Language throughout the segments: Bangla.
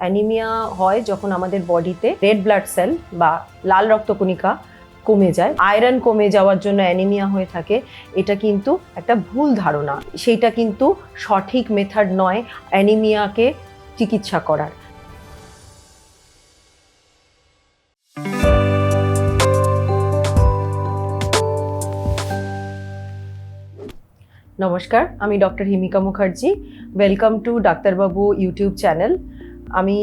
অ্যানিমিয়া হয় যখন আমাদের বডিতে রেড ব্লাড সেল বা লাল রক্তকণিকা কমে যায়। আয়রন কমে যাওয়ার জন্য অ্যানিমিয়া হয়ে থাকে। এটা কিন্তু একটা ভুল ধারণা। সেইটা কিন্তু সঠিক মেথড নয় অ্যানিমিয়াকে চিকিৎসা করার। নমস্কার, আমি doctor Himika Mukherjee. Welcome to ডাক্তারবাবু ইউটিউব চ্যানেল। আমি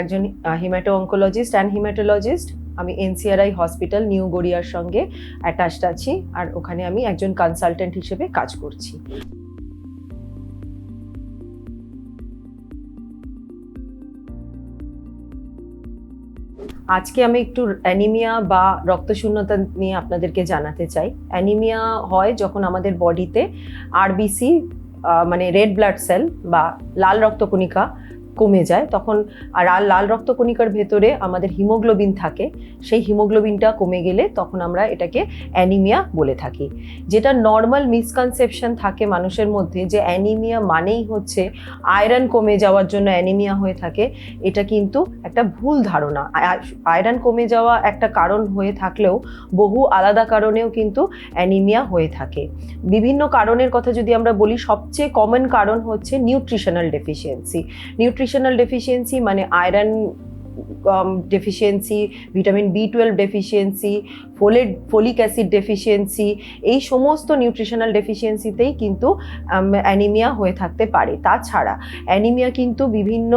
একজন হিম্যাটো অঙ্কোলজিস্ট অ্যান্ড হিম্যাটোলজিস্ট আমি এনসিআরআই হসপিটাল নিউ গড়িয়ার সঙ্গে অ্যাটাচড আছি, আর ওখানে আমি একজন কনসালটেন্ট হিসেবে কাজ করছি। আজকে আমি একটু অ্যানিমিয়া বা রক্তশূন্যতা নিয়ে আপনাদেরকে জানাতে চাই। অ্যানিমিয়া হয় যখন আমাদের বডিতে আরবিসি মানে রেড ব্লাড সেল বা লাল রক্তকণিকা কমে যায়, তখন আর আর লাল রক্তকণিকার ভেতরে আমাদের হিমোগ্লোবিন থাকে। সেই হিমোগ্লোবিনটা কমে গেলে তখন আমরা এটাকে অ্যানিমিয়া বলে থাকি। যেটা নর্মাল মিসকনসেপশন থাকে মানুষের মধ্যে যে অ্যানিমিয়া মানেই হচ্ছে আয়রন কমে যাওয়ার জন্য অ্যানিমিয়া হয়ে থাকে। এটা কিন্তু একটা ভুল ধারণা। আয়রন কমে যাওয়া একটা কারণ হয়ে থাকলেও বহু আলাদা কারণেও কিন্তু অ্যানিমিয়া হয়ে থাকে। বিভিন্ন কারণের কথা যদি আমরা বলি, সবচেয়ে কমন কারণ হচ্ছে নিউট্রিশনাল ডেফিসিয়েন্সি নিউট্রিশনাল ডেফিসিয়েন্সি মানে iron deficiency vitamin B twelve deficiency folate folic acid deficiency এই সমস্ত নিউট্রিশনাল ডেফিসিয়েন্সিতেই কিন্তু অ্যানিমিয়া হয়ে থাকতে পারে। তাছাড়া অ্যানিমিয়া কিন্তু বিভিন্ন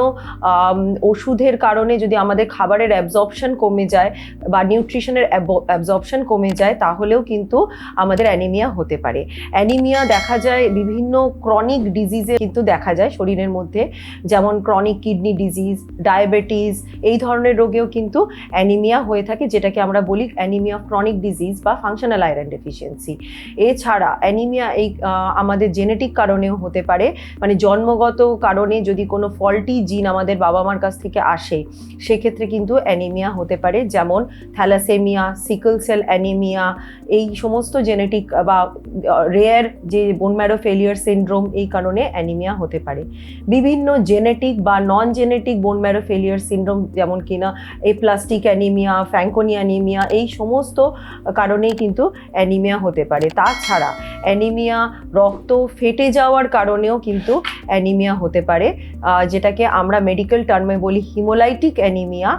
ওষুধের কারণে যদি আমাদের খাবারের অ্যাবজর্পশন কমে যায় বা নিউট্রিশনের অ্যাবজর্পশন কমে যায়, তাহলেও কিন্তু আমাদের অ্যানিমিয়া হতে পারে। অ্যানিমিয়া দেখা যায় বিভিন্ন ক্রনিক ডিজিজে কিন্তু দেখা যায় শরীরের মধ্যে। যেমন ক্রনিক কিডনি ডিজিজ ডায়াবেটিস এই ধরনের রোগেও কিন্তু অ্যানিমিয়া হয়ে থাকে, যেটাকে আমরা বলি অ্যানিমিয়া ক্রনিক ডিজিজ বা ফাংশনাল আয়রন ডেফিসিয়েন্সি এছাড়া অ্যানিমিয়া এই আমাদের জেনেটিক কারণেও হতে পারে মানে জন্মগত কারণে যদি কোনো ফল্টি জিন আমাদের বাবা মার কাছ থেকে আসে, সেক্ষেত্রে কিন্তু অ্যানিমিয়া হতে পারে, যেমন থ্যালাসেমিয়া সিকল সেল অ্যানিমিয়া এই সমস্ত জেনেটিক বা রেয়ার যে বোন ম্যারো ফেলিয়ার সিনড্রোম এই কারণে অ্যানিমিয়া হতে পারে। বিভিন্ন জেনেটিক বা non genetic bone marrow failure syndrome যেমন কিনা, এই প্লাস্টিক অ্যানিমিয়া ফ্যাঙ্কোনি অ্যানিমিয়া এই সমস্ত কারণেই কিন্তু অ্যানিমিয়া হতে পারে। তাছাড়া অ্যানিমিয়া রক্ত ফেটে যাওয়ার কারণেও কিন্তু অ্যানিমিয়া হতে পারে। যেটাকে আমরা মেডিকেল টার্মে বলি হিমোলাইটিক অ্যানিমিয়া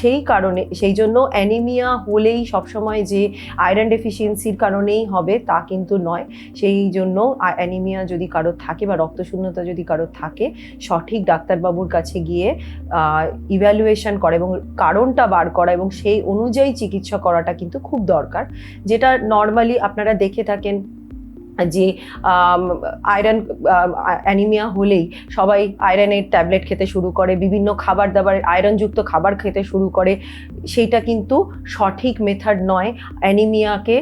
সেই কারণে, সেই জন্য অ্যানিমিয়া হলেই সবসময় যে আয়রন ডেফিসিয়েন্সির কারণেই হবে তা কিন্তু নয়। সেই জন্য অ্যানিমিয়া যদি কারোর থাকে বা রক্তশূন্যতা যদি কারোর থাকে, সঠিক ডাক্তারবাবুর কাছে গিয়ে ইভ্যালুয়েশন করা এবং কারণটা বার করা এবং সেই অনুযায়ী চিকিৎসা করাটা কিন্তু খুব দরকার। যেটা নর্মালি আপনারা দেখে থাকেন যে আয়রন অ্যানিমিয়া হলেই সবাই আয়রনের ট্যাবলেট খেতে শুরু করে, বিভিন্ন খাবার দাবার আয়রনযুক্ত খাবার খেতে শুরু করে। সেইটা কিন্তু সঠিক মেথড নয় অ্যানিমিয়াকে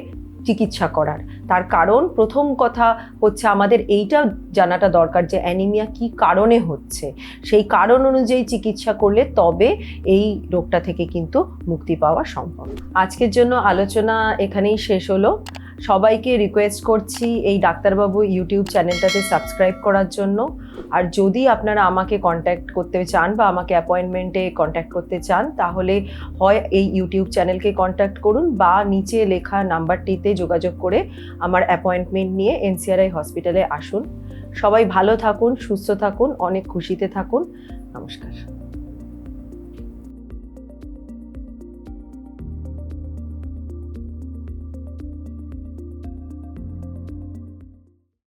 চিকিৎসা করার। তার কারণ, প্রথম কথা হচ্ছে আমাদের এইটা জানাটা দরকার যে অ্যানিমিয়া কি কারণে হচ্ছে। সেই কারণ অনুযায়ী চিকিৎসা করলে তবে এই রোগটা থেকে কিন্তু মুক্তি পাওয়া সম্ভব। আজকের জন্য আলোচনা এখানেই শেষ হলো। সবাইকে রিকোয়েস্ট করছি এই ডাক্তারবাবু ইউটিউব চ্যানেলটাতে সাবস্ক্রাইব করার জন্য। আর যদি আপনারা আমাকে কন্ট্যাক্ট করতে চান বা আমাকে অ্যাপয়েন্টমেন্টে কন্ট্যাক্ট করতে চান, তাহলে হয় এই ইউটিউব চ্যানেলকে কন্ট্যাক্ট করুন বা নিচে লেখা নাম্বারটিতে যোগাযোগ করে আমার অ্যাপয়েন্টমেন্ট নিয়ে এনসিআরআই হসপিটালে আসুন। সবাই ভালো থাকুন, সুস্থ থাকুন, অনেক খুশিতে থাকুন। নমস্কার।